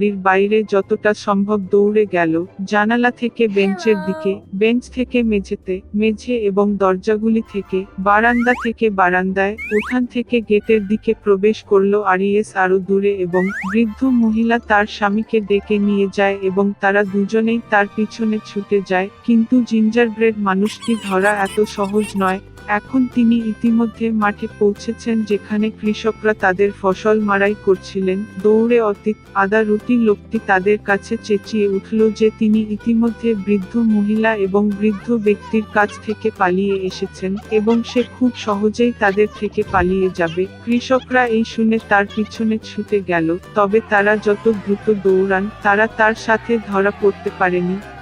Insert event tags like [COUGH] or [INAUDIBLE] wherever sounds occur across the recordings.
বাড়ির বাইরে যতটা সম্ভব দৌড়ে গেল জানালা থেকে বেঞ্চের দিকে বেঞ্চ থেকে মেঝেতে মেঝে এবং দরজাগুলি থেকে বারান্দা থেকে বারান্দায় উঠান থেকে গেটের দিকে প্রবেশ করল আরিয়েস আরও দূরে এবং বৃদ্ধ মহিলা তার স্বামীকে ডেকে নিয়ে যায় এবং তারা দুজনেই তার পিছনে ছুটে যায় কিন্তু জিঞ্জার ব্রেড মানুষটি ধরা এত সহজ নয় এখন তিনি ইতিমধ্যে মাঠে পৌঁছেছেন যেখানে কৃষকরা তাদের ফসল মারাই করছিলেন। দৌড়ে অতীত আদা রুটি লোকটি তাদের কাছে চেঁচিয়ে উঠল যে তিনি ইতিমধ্যে বৃদ্ধ মহিলা এবং বৃদ্ধ ব্যক্তির কাছ থেকে পালিয়ে এসেছেন এবং সে খুব সহজেই তাদের থেকে পালিয়ে যাবে। কৃষকরা এই শুনে তার পিছনে ছুটে গেল, তবে তারা যত দ্রুত দৌড়ান, তারা তার সাথে ধরা পড়তে পারেনি।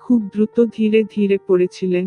খুব দ্রুত ধীরে ধীরে পড়েছিলেন।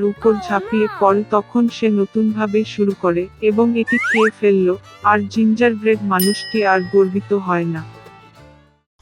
উপর ঝাঁপিয়ে পড়ে তখন সে নতুনভাবে শুরু করে, এবং এটি খেয়ে ফেলল, আর জিঞ্জার ব্রেড মানুষটি আর গর্বিত হয় না।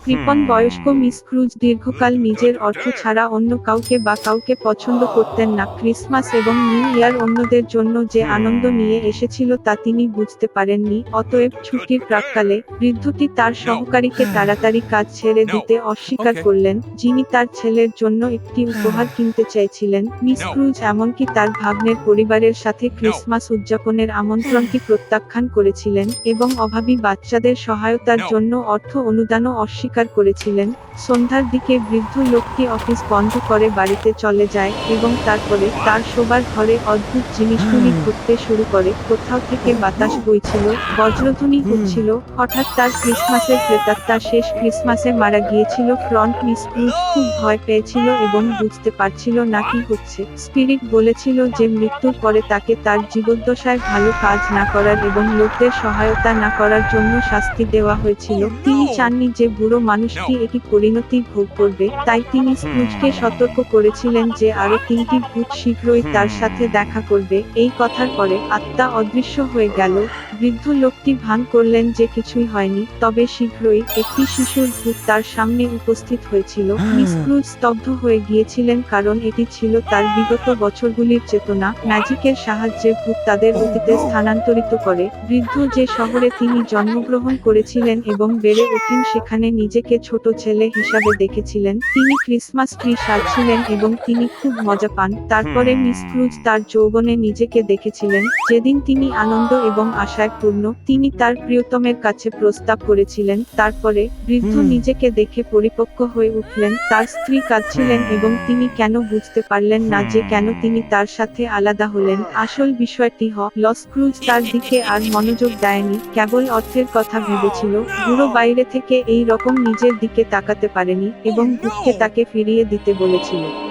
কৃপণ বয়স্ক মিস ক্রুজ দীর্ঘকাল নিজের অর্থ ছাড়া অন্য কাউকে বা কাউকে পছন্দ করতেন না। ক্রিসমাস এবং নিউ ইয়ার অন্যদের জন্য যে আনন্দ নিয়ে এসেছিল তা তিনি বুঝতে পারেননি। অতএব ছুটির প্রাককালে বৃদ্ধটি তার সহকারীকে তাড়াতাড়ি কাজ ছেড়ে দিতে অস্বীকার করলেন যিনি তার ছেলের জন্য একটি উপহার কিনতে চাইছিলেন মিস ক্রুজ এমনকি তার ভাগ্নের পরিবারের সাথে ক্রিসমাস উদযাপনের আমন্ত্রণটি প্রত্যাখ্যান করেছিলেন এবং অভাবী বাচ্চাদের সহায়তার জন্য অর্থ অনুদানও অস্বীকার করেছিলেন। সন্ধ্যার দিকে বৃদ্ধ লোকটি অফিস বন্ধ করে বাড়িতে চলে যায় এবং তারপরে তার শোবার ঘরে অদ্ভুত জিনিসগুলি ঘটতে শুরু করে। কোথাও থেকে বাতাস বইছিল বজ্রধ্বনি হচ্ছিল হঠাৎ তার ক্রিসমাসের প্রেতাত্মা শেষ ক্রিসমাসে মারা গিয়েছিল। ফ্রন্ট মিস ক্রুজ খুব ভয় পেয়েছিল এবং বুঝতে পারছিল না কি হচ্ছে। স্পিরিট বলেছিল যে মৃত্যুর পরে তাকে তার জীবদ্দশায় ভালো কাজ না করার এবং লোকদের সহায়তা না করার জন্য শাস্তি দেওয়া হয়েছিল। তিনি চাননি যে বুড়ো মানুষটি এটি পরিণতি ভোগ করবে তাই তিনি স্ক্রুজকে সতর্ক করেছিলেন যে আরও তিনটি ভূত শীঘ্রই তার সাথে দেখা করবে এই কথার পরে আত্মা অদৃশ্য হয়ে গেল। বৃদ্ধ লোকটি ভান করলেন যে কিছুই হয়নি তবে শীঘ্রই একটি শিশুর ভূত তার সামনে উপস্থিত হয়েছিল। মিস ক্রুজ স্তব্ধ হয়ে গিয়েছিলেন কারণ এটি ছিল তার বিগত বছরগুলির চেতনা। ম্যাজিকের সাহায্যে ভূত তাদের অতীতে স্থানান্তরিত করে। বৃদ্ধ যে শহরে তিনি জন্মগ্রহণ করেছিলেন এবং বেড়ে ওঠেন সেখানে নিজেকে ছোট ছেলে হিসাবে দেখেছিলেন। তিনি ক্রিসমাস ট্রি সাজছিলেন এবং তিনি খুব মজা পান। তারপরে মিস ক্রুজ তার যৌবনে নিজেকে দেখেছিলেন। যেদিন তিনি আনন্দ এবং আশায় পূর্ণ তিনি তার প্রিয়তমের কাছে প্রস্তাব করেছিলেন তারপরে বৃদ্ধ নিজেকে দেখে পরিপক্ক হয়ে উঠলেন তার স্ত্রী কাঁদছিলেন এবং তিনি কেন বুঝতে পারলেন না যে কেন তিনি তার সাথে আলাদা হলেন। আসল বিষয়টি হ লস ক্রুজ তার দিকে আর মনোযোগ দেয়নি কেবল অর্থের কথা ভেবেছিল বুড়ো বাইরে থেকে এই রকম নিজের দিকে তাকাতে পারেনি এবং ভূতকে তাকে ফিরিয়ে দিতে বলেছিল।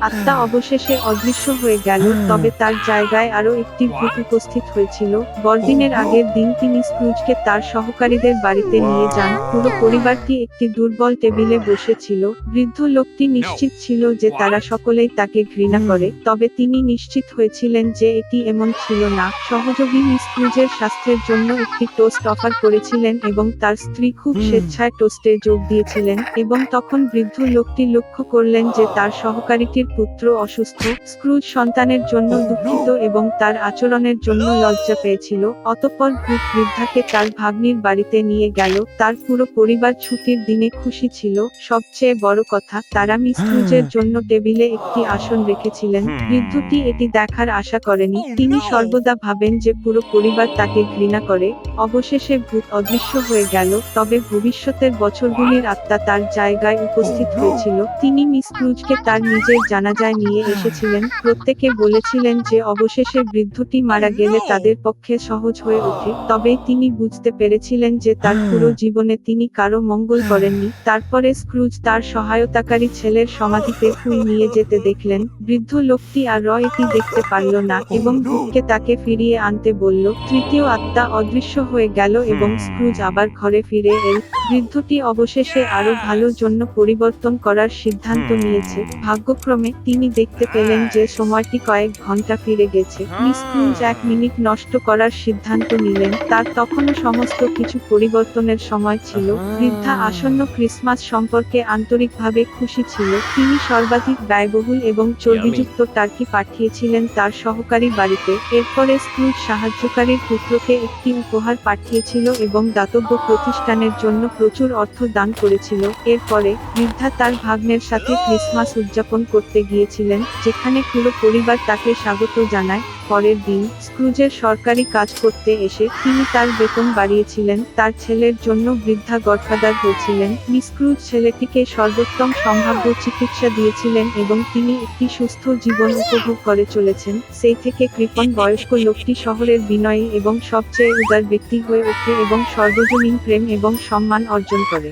আত্মা [SIGHS] অবশেষে অদৃশ্য হয়ে গেল [SIGHS] তবে তার জায়গায় আরও একটি ভূত উপস্থিত হয়েছিল। বড়দিনের আগের দিন তিনি স্ক্রুজকে তার সহকারীদের বাড়িতে নিয়ে যান। পুরো পরিবারটি একটি দুর্বল টেবিলে [SIGHS] বসেছিল। বৃদ্ধ লোকটি নিশ্চিত ছিল যে তারা সকলেই তাকে ঘৃণা করে তবে তিনি নিশ্চিত হয়েছিলেন যে এটি এমন ছিল না। সহযোগী মিস ক্রুজের স্বাস্থ্যের জন্য একটি টোস্ট অফার করেছিলেন এবং তার স্ত্রী খুব স্বেচ্ছায় টোস্টে যোগ দিয়েছিলেন এবং তখন বৃদ্ধ লোকটি লক্ষ্য করলেন যে তার সহকারীটির পুত্র অসুস্থ স্ক্রুজ সন্তানের জন্য দুঃখিত এবং তার আচরণের জন্য লজ্জা পেয়েছিল। অতঃপর ভূত বৃদ্ধাকে তার ভাগ্নির বাড়িতে নিয়ে গেল। তার পুরো পরিবার ছুটির দিনে খুশি ছিল। সবচেয়ে বড় কথা তারা মিস ক্রুজের জন্য টেবিলে একটি আসন রেখেছিলেন। বৃদ্ধটি এটি দেখার আশা করেনি। তিনি সর্বদা ভাবেন যে পুরো পরিবার তাকে ঘৃণা করে। অবশেষে ভূত অদৃশ্য হয়ে গেল। তবে ভবিষ্যতের বছরগুলির আত্মা তার জায়গায় উপস্থিত হয়েছিল। তিনি মিস ক্রুজকে তার নিজের জানাজায় নিয়ে এসেছিলেন। প্রত্যেকে বলেছিলেন যে অবশেষে বৃদ্ধটি মারা গেলে তাদের পক্ষে সহজ হয়ে ওঠে। তবে তিনি বুঝতে পেরেছিলেন যে তার পুরো জীবনে তিনি কারও মঙ্গল করেননি। তারপরে স্ক্রুজ তার সহায়তাকারী ছেলের সমাধিতে ফুল নিয়ে যেতে দেখলেন। বৃদ্ধ লোকটি আর র এটি দেখতে পারল না এবং ভূতকে তাকে ফিরিয়ে আনতে বলল তৃতীয় আত্মা অদৃশ্য হয়ে গেল এবং স্ক্রুজ আবার ঘরে ফিরে এল। বৃদ্ধটি অবশেষে আরও ভালো জন্য পরিবর্তন করার সিদ্ধান্ত নিয়েছে। ভাগ্যক্রমে তিনি দেখতে পেলেন যে সময়টি কয়েক ঘণ্টা ফিরে গেছে। মিস ক্রুজ এক মিনিট নষ্ট করার সিদ্ধান্ত নিলেন। তার তখনও সমস্ত কিছু পরিবর্তনের সময় ছিল। বৃদ্ধা আসন্ন ক্রিসমাস সম্পর্কে আন্তরিকভাবে খুশি ছিল। তিনি সর্বাধিক ব্যয়বহুল এবং চর্বিযুক্ত টার্কি পাঠিয়েছিলেন তার সহকারী বাড়িতে। এরপরে স্ক্রুজ সাহায্যকারীর পুত্রকে একটি উপহার পাঠিয়েছিল এবং দাতব্য প্রতিষ্ঠানের জন্য প্রচুর অর্থ দান করেছিল। এরপরে বৃদ্ধা তার ভাগ্নের সাথে [GASPS] ক্রিসমাস উদযাপন করতে গিয়েছিলেন, যেখানে পুরো পরিবার তাকে স্বাগত জানায়। পরের দিন, স্ক্রুজের সরকারি কাজ করতে এসে তিনি তার বেতন বাড়িয়েছিলেন, তার ছেলের জন্য বৃদ্ধা গডফাদার হয়েছিলেন। মিস ক্রুজ ছেলেটিকে সর্বোত্তম সম্ভাব্য চিকিৎসা দিয়েছিলেন এবং তিনি একটি সুস্থ জীবন উপভোগ করে চলেছেন। সেই থেকে কৃপন বয়স্ক লোকটি শহরের বিনয়ী এবং সবচেয়ে উদার ব্যক্তি হয়ে ওঠে এবং সর্বজনীন প্রেম এবং সম্মান অর্জন করে।